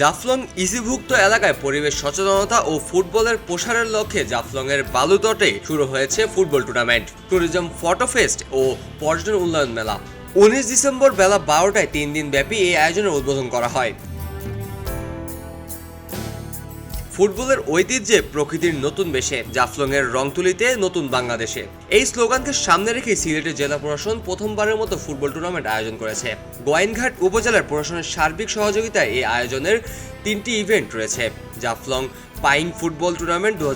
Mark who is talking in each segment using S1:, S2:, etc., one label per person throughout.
S1: জাফলং ইজিভুক্ত এলাকায় পরিবেশ সচেতনতা ও ফুটবলের প্রসারের লক্ষ্যে জাফলংয়ের বালুতটে শুরু হয়েছে ফুটবল টুর্নামেন্ট ট্যুরিজম ফটোফেস্ট ও পর্যটন উন্নয়ন মেলা উনিশ ডিসেম্বর বেলা বারোটায় তিন দিন ব্যাপী এই আয়োজনের উদ্বোধন করা হয় ফুটবলের ঐতিহ্যে প্রকৃতির নতুন বেশে জাফলংয়ের রং তুলিতে নতুন বাংলাদেশে এই স্লোগানকে সামনে রেখে সিলেটের জেলা প্রশাসন প্রথমবারের মতো ফুটবল টুর্নামেন্ট আয়োজন করেছে গোয়াইনঘাট উপজেলার প্রশাসনের সার্বিক সহযোগিতায় এই আয়োজনের তিনটি ইভেন্ট রয়েছে জাফলং পাইং ফুটবল টুর্নামেন্ট দু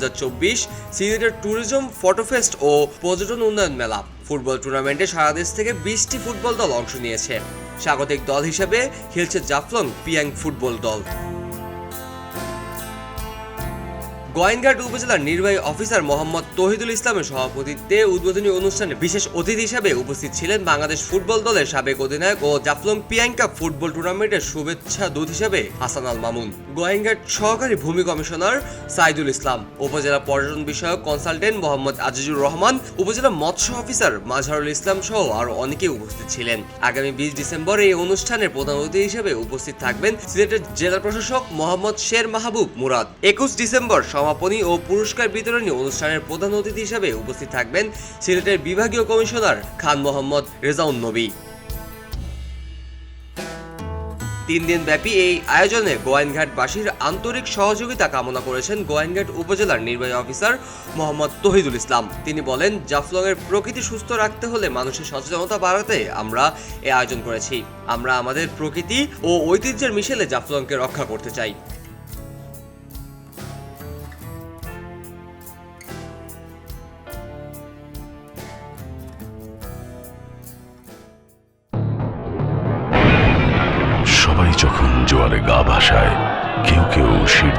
S1: সিলেটের ট্যুরিজম ফটোফেস্ট ও পর্যটন উন্নয়ন মেলা ফুটবল টুর্নামেন্টে সারা দেশ থেকে বিশটি ফুটবল দল অংশ নিয়েছে স্বাগতিক দল হিসেবে খেলছে জাফলং পিয়াং ফুটবল দল গোয়েনঘাট উপজেলার নির্বাহী অফিসার মোহাম্মদ তহিদুল ইসলামের সভাপতিত্বে উদ্বোধনী অনুষ্ঠানে বিশেষ অতিথি হিসেবে উপস্থিত ছিলেন বাংলাদেশ ফুটবল দলের সাবেক অধিনায়ক ও জাফলং পিয়াঙ্কা ফুটবল টুর্নামেন্টের শুভেচ্ছা দূত হিসেবে হাসান আল মামুন গোয়েঙ্গার সহকারী ভূমি কমিশনার সাইদুল ইসলাম উপজেলা পর্যটন বিষয়ক কনসালটেন্ট মোহাম্মদ আজিজুর রহমান উপজেলা মৎস্য অফিসার মাঝারুল ইসলাম সহ আর অনেকে উপস্থিত ছিলেন আগামী বিশ ডিসেম্বর এই অনুষ্ঠানের প্রধান অতিথি হিসেবে উপস্থিত থাকবেন সিলেটের জেলা প্রশাসক মোহাম্মদ শের মাহবুব মুরাদ একুশ ডিসেম্বর সমাপনী ও পুরস্কার বিতরণী অনুষ্ঠানের প্রধান অতিথি হিসেবে উপস্থিত থাকবেন সিলেটের বিভাগীয় কমিশনার খান মোহাম্মদ রেজাউন নবী তিন দিন ব্যাপী এই আয়োজনে গোয়াইনঘাটবাসীর আন্তরিক সহযোগিতা কামনা করেছেন গোয়াইনঘাট উপজেলার নির্বাহী অফিসার মোহাম্মদ তহিদুল ইসলাম তিনি বলেন জাফলংয়ের প্রকৃতি সুস্থ রাখতে হলে মানুষের সচেতনতা বাড়াতে আমরা এ আয়োজন করেছি আমরা আমাদের প্রকৃতি ও ঐতিহ্যের মিশেলে জাফলংকে রক্ষা করতে চাই